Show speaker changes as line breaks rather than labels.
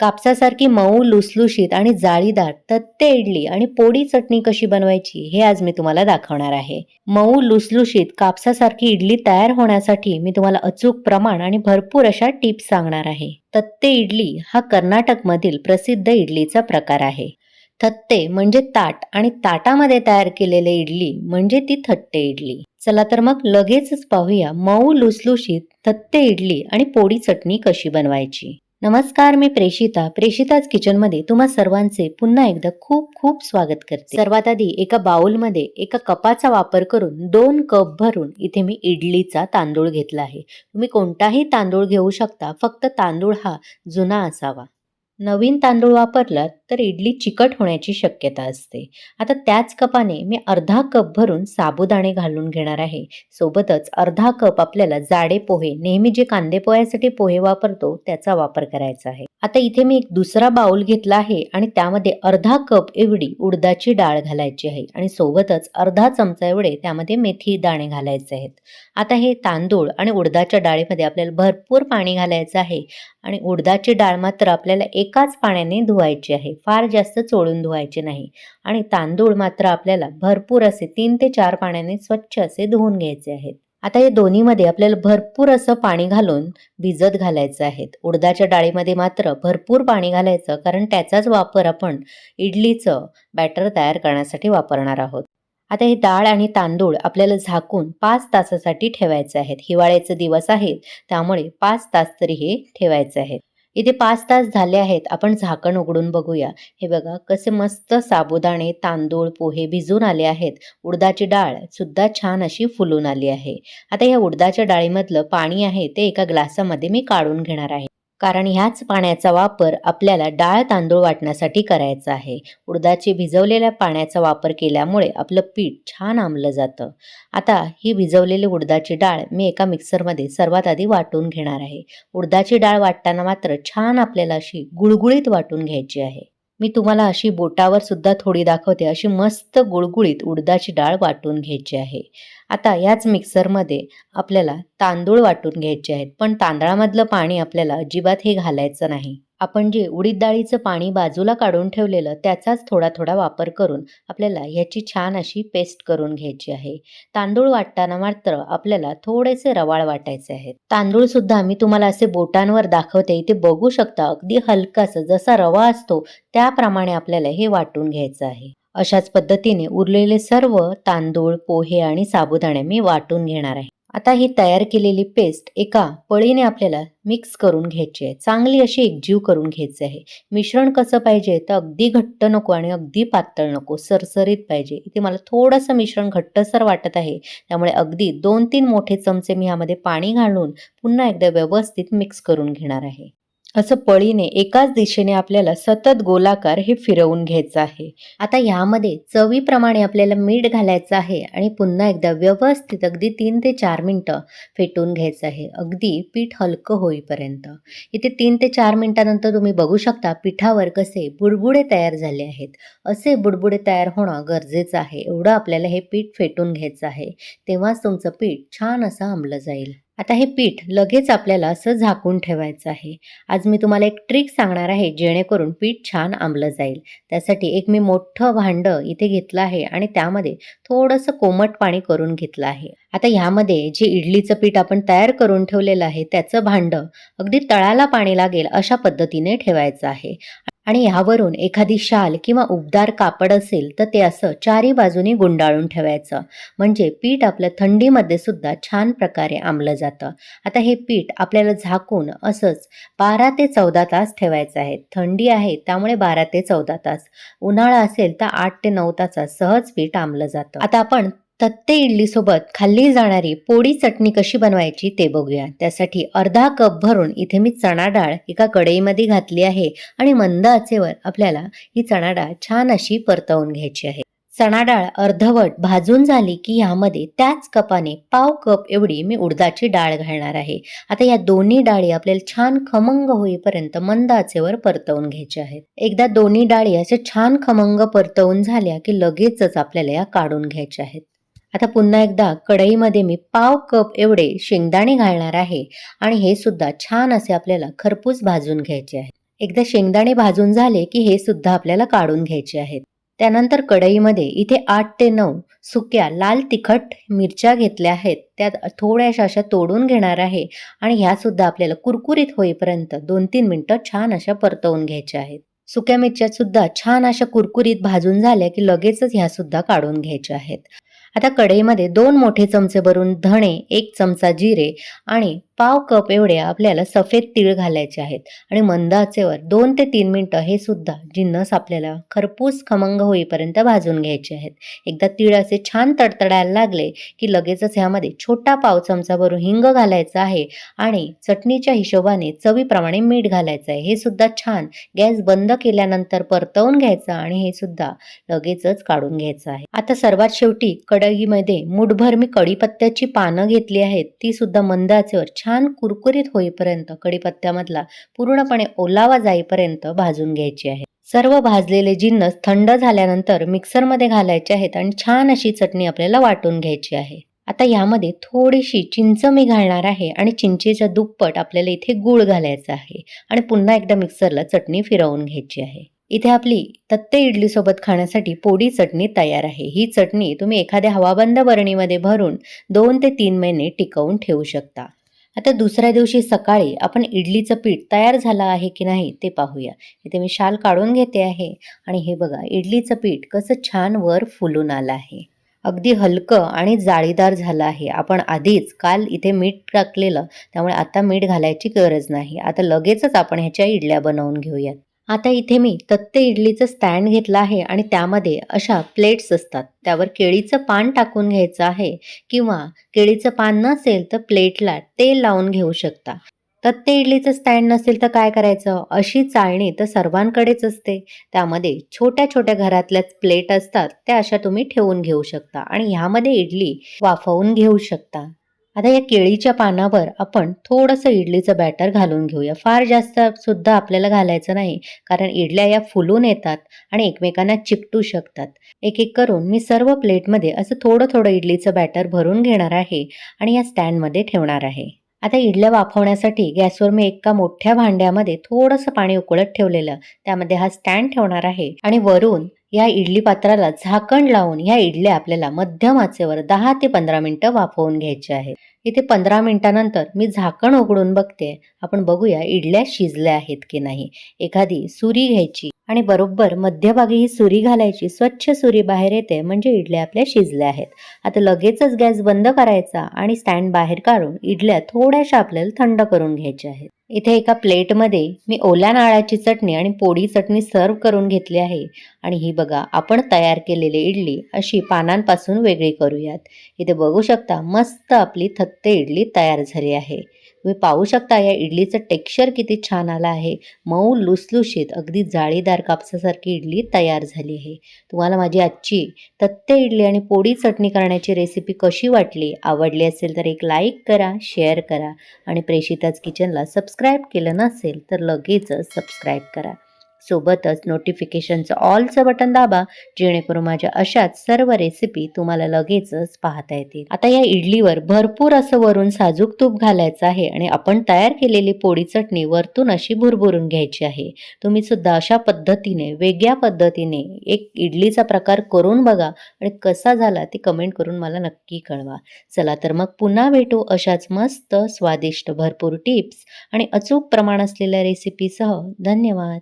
कापसासारखी मऊ लुसलुशीत आणि जाळीदार तत्ते इडली आणि पोडी चटणी कशी बनवायची हे आज मी तुम्हाला दाखवणार आहे. मऊ लुसलुशीत कापसासारखी इडली तयार होण्यासाठी मी तुम्हाला अचूक प्रमाण आणि भरपूर अशा टिप्स सांगणार आहे. तत्ते इडली हा कर्नाटकमधील प्रसिद्ध इडलीचा प्रकार आहे. थत्ते म्हणजे ताट आणि ताटामध्ये तयार केलेले इडली म्हणजे ती थट्टे इडली. चला तर मग लगेचच पाहूया मऊ लुसलुशीत थत्ते इडली आणि पोळी चटणी कशी बनवायची. नमस्कार मी प्रेषिता प्रेषिताच किचनमध्ये तुम्हा सर्वांचे पुन्हा एकदा खूप खूप स्वागत करते. सर्वात आधी एका बाउलमध्ये एका कपाचा वापर करून दोन कप भरून इथे मी इडलीचा तांदूळ घेतला आहे. तुम्ही कोणताही तांदूळ घेऊ शकता फक्त तांदूळ हा जुना असावा. नवीन तांदूळ वापरलात तर इडली चिकट होण्याची शक्यता असते. आता त्याच कपाने मी अर्धा कप भरून साबुदाणे घालून घेणार आहे. सोबतच अर्धा कप आपल्याला जाडे पोहे नेहमी जे कांदे पोह्यासाठी पोहे वापरतो त्याचा वापर करायचा आहे. आता इथे मी एक दुसरा बाउल घेतला आहे आणि त्यामध्ये अर्धा कप एवढी उडदाची डाळ घालायची आहे आणि सोबतच अर्धा चमचा एवढे त्यामध्ये मेथी दाणे घालायचे आहेत. आता हे तांदूळ आणि उडदाच्या डाळीमध्ये आपल्याला भरपूर पाणी घालायचं आहे. आणि उडदाची डाळ मात्र आपल्याला एकाच पाण्याने धुवायची आहे. फार जास्त चोळून धुवायचे नाही. आणि तांदूळ मात्र आपल्याला भरपूर असे तीन ते चार पाण्याने स्वच्छ असे धुवून घ्यायचे आहेत. आता या दोन्हीमध्ये आपल्याला भरपूर असं पाणी घालून भिजत घालायचं आहे उडदाच्या डाळीमध्ये मात्र भरपूर पाणी घालायचं कारण त्याचाच वापर आपण इडलीचं बॅटर तयार करण्यासाठी वापरणार आहोत. आता हे डाळ आणि तांदूळ आपल्याला झाकून पाच तासासाठी ठेवायचे आहेत. हिवाळ्याचे दिवस आहेत त्यामुळे पाच तास तरी हे ठेवायचे आहेत. इथे पाच तास झाले आहेत आपण झाकण उघडून बघूया. हे बघा कसे मस्त साबुदाणे तांदूळ पोहे भिजून आले आहेत. उडदाची डाळ सुद्धा छान अशी फुलून आली आहे. आता या उडदाच्या डाळीमधलं पाणी आहे ते एका ग्लासामध्ये मी काढून घेणार आहे. कारण ह्याच पाण्याचा वापर आपल्याला डाळ तांदूळ वाटण्यासाठी करायचा आहे. उडदाचे भिजवलेल्या पाण्याचा वापर केल्यामुळे आपलं पीठ छान आंबलं जातं. आता ही भिजवलेली उडदाची डाळ मी एका मिक्सरमध्ये सर्वात आधी वाटून घेणार आहे. उडदाची डाळ वाटताना मात्र छान आपल्याला अशी गुळगुळीत वाटून घ्यायची आहे. मी तुम्हाला अशी बोटावर सुद्धा थोडी दाखवते. अशी मस्त गुळगुळीत उडदाची डाळ वाटून घ्यायची आहे. आता याच मिक्सरमध्ये आपल्याला तांदूळ वाटून घ्यायचे आहेत. पण तांदळामधलं पाणी आपल्याला अजिबात हे घालायचं नाही. आपण जे उडीद डाळीचं पाणी बाजूला काढून ठेवलेलं त्याचाच थोडा थोडा वापर करून आपल्याला ह्याची छान अशी पेस्ट करून घ्यायची आहे. तांदूळ वाटताना मात्र आपल्याला थोडेसे रवाळ वाटायचे आहेत. तांदूळ सुद्धा मी तुम्हाला असे बोटांवर दाखवते इथे बघू शकता अगदी हलकासं जसा रवा असतो त्याप्रमाणे आपल्याला हे वाटून घ्यायचं आहे. अशाच पद्धतीने उरलेले सर्व तांदूळ पोहे आणि साबुदाणे मी वाटून घेणार आहे. आता ही तयार केलेली पेस्ट एका पळीने आपल्याला मिक्स करून घ्यायची आहे. चांगली अशी एकजीव करून घ्यायची आहे. मिश्रण कसं पाहिजे तर अगदी घट्ट नको आणि अगदी पातळ नको सरसरीत पाहिजे. इथे मला थोडंसं मिश्रण घट्टसर वाटत आहे. त्यामुळे अगदी दोन तीन मोठे चमचे मी ह्यामध्ये पाणी घालून पुन्हा एकदा व्यवस्थित मिक्स करून घेणार आहे. असं पळीने एकाच दिशेने आपल्याला सतत गोलाकार हे फिरवून घ्यायचं आहे. आता ह्यामध्ये चवीप्रमाणे आपल्याला मीठ घालायचं आहे आणि पुन्हा एकदा व्यवस्थित अगदी तीन ते चार मिनटं फेटून घ्यायचं आहे. अगदी पीठ हलकं होईपर्यंत. इथे तीन ते चार मिनटानंतर तुम्ही बघू शकता पिठावर कसे बुडबुडे तयार झाले आहेत. असे बुडबुडे तयार होणं गरजेचं आहे. एवढं आपल्याला हे पीठ फेटून घ्यायचं आहे. तेव्हाच तुमचं पीठ छान असं आंबलं जाईल. आता हे पीठ लगेच आपल्याला असं झाकून ठेवायचं आहे. आज मी तुम्हाला एक ट्रिक सांगणार आहे जेणेकरून पीठ छान आंबलं जाईल. त्यासाठी एक मी मोठं भांडं इथे घेतलं आहे आणि त्यामध्ये थोडंसं कोमट पाणी करून घेतलं आहे. आता ह्यामध्ये जे इडलीचं पीठ आपण तयार करून ठेवलेलं आहे त्याचं भांडं अगदी तळाला पाणी लागेल अशा पद्धतीने ठेवायचं आहे. आणि ह्यावरून एखादी शाल किंवा उबदार कापड असेल तर ते असं चारी बाजूनी गुंडाळून ठेवायचं. म्हणजे पीठ आपलं थंडीमध्ये सुद्धा छान प्रकारे आंबलं जातं. आता हे पीठ आपल्याला झाकून असंच बारा ते चौदा तास ठेवायचं आहे. थंडी आहे त्यामुळे बारा ते चौदा तास. उन्हाळा असेल तर आठ ते नऊ तासात सहज पीठ आंबलं जातं. आता आपण तत्ते इडलीसोबत खाल्ली जाणारी पोळी चटणी कशी बनवायची ते बघूया. त्यासाठी अर्धा कप भरून इथे मी चणा डाळ एका कढईमध्ये घातली आहे आणि मंद आचेवर आपल्याला ही चणा डाळ छान अशी परतवून घ्यायची आहे. चणा डाळ अर्धवट भाजून झाली की ह्यामध्ये त्याच कपाने पाव कप एवढी मी उडदाची डाळ घालणार आहे. आता या दोन्ही डाळी आपल्याला छान खमंग होईपर्यंत मंद आचेवर परतवून घ्यायच्या आहेत. एकदा दोन्ही डाळी असे छान खमंग परतवून झाल्या की लगेचच आपल्याला या काढून घ्यायच्या आहेत. आता पुन्हा एकदा कढईमध्ये मी पाव कप एवढे शेंगदाणे घालणार आहे आणि हे सुद्धा छान असे आपल्याला खरपूस भाजून घ्यायचे आहे. एकदा शेंगदाणे भाजून झाले की हे सुद्धा आपल्याला काढून घ्यायचे आहेत. त्यानंतर कढईमध्ये इथे आठ ते नऊ सुक्या लाल तिखट मिरच्या घेतल्या आहेत. त्यात थोड्याशा अशा तोडून घेणार आहे आणि ह्या सुद्धा आपल्याला कुरकुरीत होईपर्यंत दोन तीन मिनटं छान अशा परतवून घ्यायच्या आहेत. सुक्या मिरच्या सुद्धा छान अशा कुरकुरीत भाजून झाल्या की लगेचच ह्या सुद्धा काढून घ्यायच्या आहेत. आता कढईमध्ये दोन मोठे चमचे भरून धणे एक चमचा जिरे आणि पाव कप एवढे आपल्याला सफेद तीळ घालायचे आहेत. आणि मंद आचेवर दोन ते तीन मिनटं हे सुद्धा जिन्नस आपल्याला खरपूस खमंग होईपर्यंत भाजून घ्यायचे आहेत. एकदा तीळ असे छान तडतडायला लागले की लगेचच ह्यामध्ये छोटा पाव चमचा भरून हिंग घालायचा आहे आणि चटणीच्या हिशोबाने चवीप्रमाणे मीठ घालायचं आहे. हे सुद्धा छान गॅस बंद केल्यानंतर परतवून घ्यायचं आणि हे सुद्धा लगेचच काढून घ्यायचं आहे. आता सर्वात शेवटी कढईमध्ये मुठभर मी कढीपत्त्याची पानं घेतली आहेत. ती सुद्धा मंद आचेवर छान कुरकुरीत होईपर्यंत कढीपत्त्यामधला पूर्णपणे ओलावा जाईपर्यंत भाजून घ्यायची आहे. सर्व भाजलेले जिन्नस थंड झाल्यानंतर मिक्सरमध्ये घालायचे आहेत आणि छान अशी चटणी आपल्याला वाटून घ्यायची आहे. आता यामध्ये थोडीशी चिंच मी घालणार आहे आणि चिंचेच्या दुप्पट आपल्याला इथे गूळ घालायचा आहे. आणि पुन्हा एकदा मिक्सरला चटणी फिरवून घ्यायची आहे. इथे आपली तत्ते इडलीसोबत खाण्यासाठी पोडी चटणी तयार आहे. ही चटणी तुम्ही एखाद्या हवाबंद बरणीमध्ये भरून दोन ते तीन महिने टिकवून ठेवू शकता. आता दुसऱ्या दिवशी सकाळी आपण इडलीचं पीठ तयार झालं आहे की नाही ते पाहूया. इथे मी शाल काढून घेते आहे. आणि हे बघा इडलीचं पीठ कसं छान वर फुलून आलं आहे. अगदी हलकं आणि जाळीदार झालं आहे. आपण आधीच काल इथे मीठ टाकलेलं त्यामुळे आता मीठ घालायची गरज नाही. आता लगेचच आपण ह्याच्या इडल्या बनवून घेऊयात. आता इथे मी तत्ते इडलीचं स्टँड घेतलं आहे आणि त्यामध्ये अशा प्लेट्स असतात. त्यावर केळीचं पान टाकून घ्यायचं आहे किंवा केळीचं पान नसेल तर प्लेटला तेल लावून घेऊ शकता. तत्ते इडलीचं स्टँड नसेल तर काय करायचं? अशी चाळणी तर सर्वांकडेच असते. त्यामध्ये छोट्या छोट्या घरातल्याच प्लेट असतात त्या अशा तुम्ही ठेवून घेऊ शकता आणि ह्यामध्ये इडली वाफवून घेऊ शकता. आता या केळीच्या पानावर आपण थोडंसं इडलीचं बॅटर घालून घेऊया. फार जास्त सुद्धा आपल्याला घालायचं नाही कारण इडल्या या फुलून येतात आणि एकमेकांना चिकटू शकतात. एक एक करून मी सर्व प्लेटमध्ये असं थोडं थोडं इडलीचं बॅटर भरून घेणार आहे आणि या स्टँडमध्ये ठेवणार आहे. आता इडल्या वाफवण्यासाठी गॅसवर मी एका मोठ्या भांड्यामध्ये थोडंसं पाणी उकळत ठेवलेलं. त्यामध्ये हा स्टँड ठेवणार आहे आणि वरून या इडली पात्राला झाकण लावून या इडल्या आपल्याला मध्यम आचेवर दहा ते पंधरा मिनिटं वाफवून घ्यायची आहेत. इथे पंधरा मिनिटानंतर मी झाकण उघडून बघते. आपण बघूया इडल्या शिजल्या आहेत की नाही. एखादी सुरी घ्यायची. आणि बरोबर मध्यभागी ही सुरी घालायची स्वच्छ सुरी बाहेर येते म्हणजे इडल्या आपल्या शिजल्या आहेत. आता लगेचच गॅस बंद करायचा आणि स्टँड बाहेर काढून इडल्या थोड्याशा आपल्याला थंड करून घ्यायच्या आहेत. इथे एका प्लेटमध्ये मी ओल्या नारळाची चटणी आणि पोळी चटणी सर्व करून घेतली आहे. आणि ही बघा आपण तयार केलेली इडली अशी पानांपासून वेगळी करूयात. इथे बघू शकता मस्त आपली थत्ते इडली तयार झाली आहे. तुम्ही पाहू शकता या इडलीचं टेक्स्चर किती छान आलं आहे. मऊ लुसलुशीत अगदी जाळीदार कापसासारखी इडली तयार झाली आहे. तुम्हाला माझी आजची तत्ते इडली आणि पोळी चटणी करण्याची रेसिपी कशी वाटली आवडली असेल तर एक लाईक करा शेअर करा आणि प्रेषिताच किचनला सबस्क्राईब केलं नसेल तर लगेचच सबस्क्राईब करा. सोबतच नोटिफिकेशनचं ऑलचं बटन दाबा जेणेकरून माझ्या अशाच सर्व रेसिपी तुम्हाला लगेचच पाहता येतील. आता या इडलीवर भरपूर असं वरून साजूक तूप घालायचं आहे आणि आपण तयार केलेली पोळी चटणी वरतून अशी भुरभुरून घ्यायची आहे. तुम्ही सुद्धा अशा पद्धतीने वेगळ्या पद्धतीने एक इडलीचा प्रकार करून बघा आणि कसा झाला ते कमेंट करून मला नक्की कळवा. चला तर मग पुन्हा भेटू अशाच मस्त स्वादिष्ट भरपूर टिप्स आणि अचूक प्रमाण असलेल्या रेसिपीसह धन्यवाद.